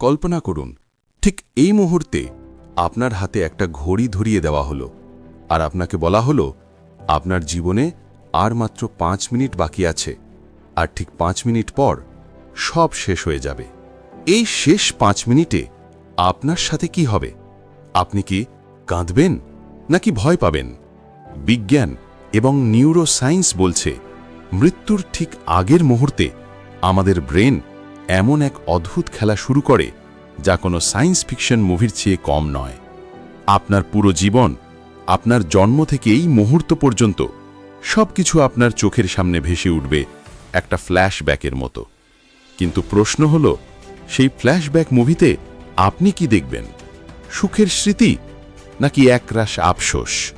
কল্পনা করুন, ঠিক এই মুহূর্তে আপনার হাতে একটা ঘড়ি ধরিয়ে দেওয়া হলো আর আপনাকে বলা হলো, আপনার জীবনে আর মাত্র পাঁচ মিনিট বাকি আছে আর ঠিক পাঁচ মিনিট পর সব শেষ হয়ে যাবে। এই শেষ পাঁচ মিনিটে আপনার সাথে কি হবে? আপনি কি কাঁদবেন নাকি ভয় পাবেন? বিজ্ঞান এবং নিউরো সায়েন্স বলছে, মৃত্যুর ঠিক আগের মুহূর্তে আমাদের ব্রেন এমন এক অদ্ভুত খেলা শুরু করে যা কোনো সায়েন্স ফিকশন মুভির চেয়ে কম নয়। আপনার পুরো জীবন, আপনার জন্ম থেকে এই মুহূর্ত পর্যন্ত সব কিছু আপনার চোখের সামনে ভেসে উঠবে একটা ফ্ল্যাশব্যাকের মতো। কিন্তু প্রশ্ন হল, সেই ফ্ল্যাশব্যাক মুভিতে আপনি কি দেখবেন? সুখের স্মৃতি নাকি একরাশ আফসোস?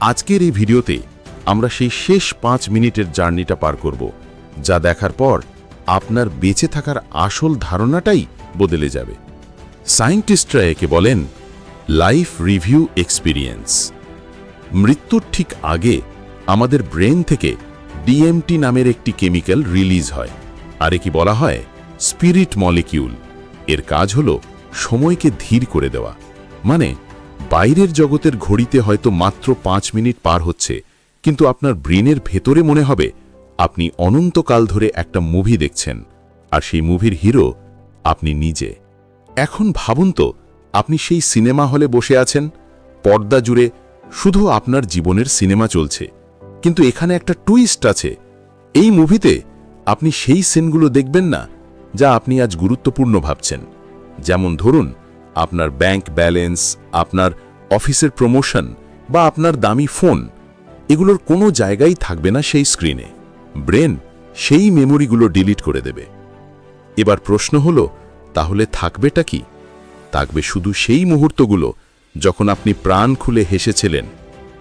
আজকের এই ভিডিওতে আমরা সেই শেষ পাঁচ মিনিটের জার্নিটা পার করব, যা দেখার পর আপনার বেঁচে থাকার আসল ধারণাটাই বদলে যাবে। সায়েন্টিস্টরা একে বলেন লাইফ রিভিউ এক্সপিরিয়েন্স। মৃত্যুর ঠিক আগে আমাদের ব্রেন থেকে ডিএমটি নামের একটি কেমিক্যাল রিলিজ হয়, আর একে বলা হয় স্পিরিট মলিকিউল। এর কাজ হল সময়কে ধীর করে দেওয়া। মানে বাইরের জগতের ঘড়িতে হয়তো মাত্র পাঁচ মিনিট পার হচ্ছে, কিন্তু আপনার ব্রেনের ভেতরে মনে হবে আপনি অনন্তকাল ধরে একটা মুভি দেখছেন, আর সেই মুভির হিরো আপনি নিজে। এখন ভাবুন তো, আপনি সেই সিনেমা হলে বসে আছেন, পর্দা জুড়ে শুধু আপনার জীবনের সিনেমা চলছে, কিন্তু এখানে একটা টুইস্ট আছে। এই মুভিতে আপনি সেই সিনগুলো দেখবেন না, যা আপনি আজ গুরুত্বপূর্ণ ভাবছেন। যেমন ধরুন, আপনার ব্যাংক ব্যালেন্স, আপনার অফিসের প্রমোশন বা আপনার দামি ফোন, এগুলোর কোনো জায়গাই থাকবে না সেই স্ক্রিনে। ব্রেন সেই মেমোরিগুলো ডিলিট করে দেবে। এবার প্রশ্ন হল, তাহলে থাকবেটা কি? থাকবে শুধু সেই মুহূর্তগুলো যখন আপনি প্রাণ খুলে হেসেছিলেন,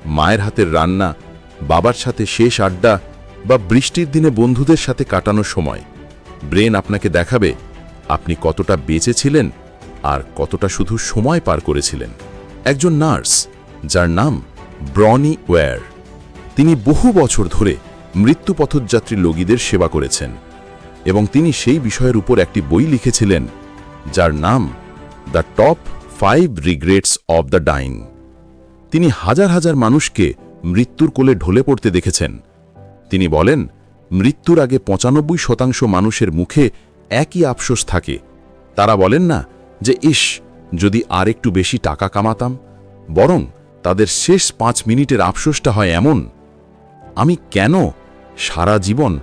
মায়ের হাতের রান্না, বাবার সাথে শেষ আড্ডা বা বৃষ্টির দিনে বন্ধুদের সাথে কাটানোর সময়। ব্রেন আপনাকে দেখাবে আপনি কতটা বেঁচেছিলেন আর কতটা শুধু সময় পার করেছিলেন। একজন নার্স, যার নাম ব্রনি ওয়্যার তিনি বহু বছর ধরে মৃত্যু পথযাত্রী সেবা করেছেন এবং তিনি সেই বিষয়ের উপর একটি বই লিখেছিলেন, যার নাম the top five regrets of the dying তিনি হাজার হাজার মানুষকে মৃত্যুর কোলে ঢলে পড়তে দেখেছেন। তিনি বলেন, মৃত্যুর আগে পঁচানব্বই শতাংশ মানুষের মুখে একই আফসোস থাকে। তারা বলেন না যে ইস যদি আর একটু বেশি টাকা কামাতাম, বরং তাদের শেষ পাঁচ মিনিটের আফসোসটা হয় এমন। আমি কেন সারা জীবন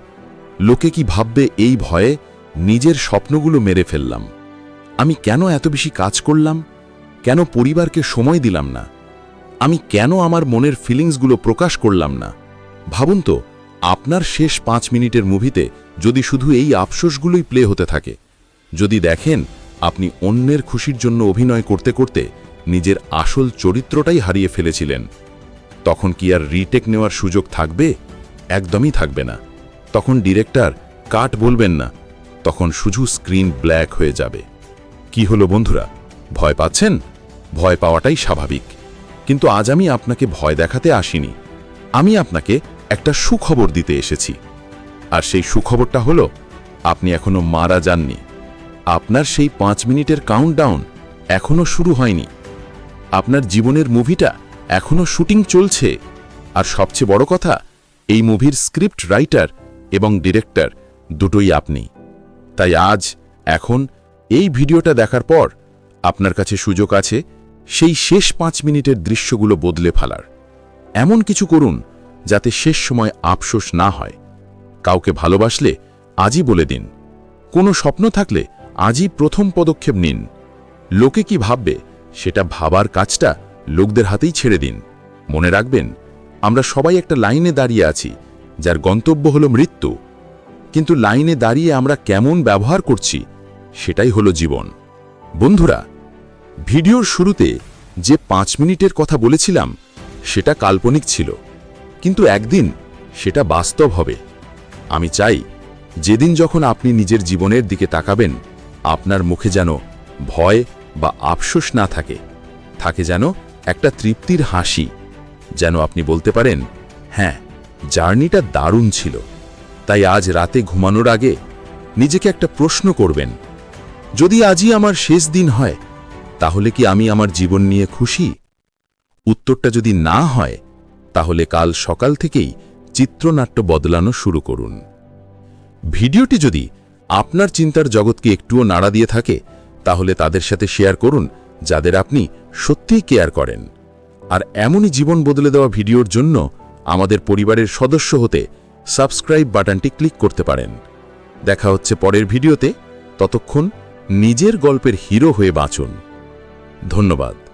লোকে কি ভাববে এই ভয়ে নিজের স্বপ্নগুলো মেরে ফেললাম? আমি কেন এত বেশি কাজ করলাম? কেন পরিবারকে সময় দিলাম না? আমি কেন আমার মনের ফিলিংসগুলো প্রকাশ করলাম না? ভাবুন তো, আপনার শেষ পাঁচ মিনিটের মুভিতে যদি শুধু এই আফসোসগুলোই প্লে হতে থাকে, যদি দেখেন আপনি অন্যের খুশির জন্য অভিনয় করতে করতে নিজের আসল চরিত্রটাই হারিয়ে ফেলেছিলেন, তখন কি আর রিটেক নেওয়ার সুযোগ থাকবে? একদমই থাকবে না। তখন ডিরেক্টর, কাট বলবেন না। তখন শুধু স্ক্রিন ব্ল্যাক হয়ে যাবে। কি হলো বন্ধুরা? ভয় পাচ্ছেন? ভয় পাওয়াটাই স্বাভাবিক। কিন্তু আজ আমি আপনাকে ভয় দেখাতে আসিনি। আমি আপনাকে একটা সুখবর দিতে এসেছি। আর সেই সুখবরটা হলো, আপনি এখনও মারা যাননি। আপনার সেই পাঁচ মিনিটের কাউন্টডাউন এখনও শুরু হয়নি। আপনার জীবনের মুভিটা এখনও শুটিং চলছে। আর সবচেয়ে বড় কথা এই মুভির স্ক্রিপ্ট রাইটার এবং ডিরেক্টর দুটোই আপনি। তাই আজ, এখন, এই ভিডিওটা দেখার পর আপনার কাছে সুযোগ আছে সেই শেষ পাঁচ মিনিটের দৃশ্যগুলো বদলে ফেলার। এমন কিছু করুন যাতে শেষ সময় আফসোস না হয়। কাউকে ভালোবাসলে আজই বলে দিন। কোনো স্বপ্ন থাকলে আজই প্রথম পদক্ষেপ নিন। লোকে কি ভাববে সেটা ভাবার কাজটা লোকদের হাতেই ছেড়ে দিন। মনে রাখবেন আমরা সবাই একটা লাইনে দাঁড়িয়ে আছি, যার গন্তব্য হলো মৃত্যু। কিন্তু লাইনে দাঁড়িয়ে আমরা কেমন ব্যবহার করছি, সেটাই হলো জীবন। বন্ধুরা, ভিডিওর শুরুতে যে পাঁচ মিনিটের কথা বলেছিলাম, সেটা কাল্পনিক ছিল। কিন্তু একদিন সেটা বাস্তব হবে। আমি চাই, যেদিন যখন আপনি নিজের জীবনের দিকে তাকাবেন, আপনার মুখে যেন ভয় বা আফসোস না থাকে। থাকে যেন একটা তৃপ্তির হাসি। যেন আপনি বলতে পারেন হ্যাঁ জার্নিটা দারুণ ছিল। তাই আজ রাতে ঘুমানোর আগে নিজেকে একটা প্রশ্ন করবেন, যদি আজই আমার শেষ দিন হয়, তাহলে কি আমি আমার জীবন নিয়ে খুশি? উত্তরটা যদি না হয়, তাহলে কাল সকাল থেকেই চিত্রনাট্য বদলানো শুরু করুন। ভিডিওটি যদি আপনার চিন্তার জগৎকে একটুও নাড়া দিয়ে থাকে, তাহলে তাদের সাথে শেয়ার করুন, যাদের আপনি সত্যিই কেয়ার করেন। আর এমনই জীবন বদলে দেওয়া ভিডিওর জন্য আমাদের পরিবারের সদস্য হতে সাবস্ক্রাইব বাটনটি ক্লিক করতে পারেন। দেখা হচ্ছে পরের ভিডিওতে। ততক্ষণ নিজের গল্পের হিরো হয়ে বাঁচুন। ধন্যবাদ।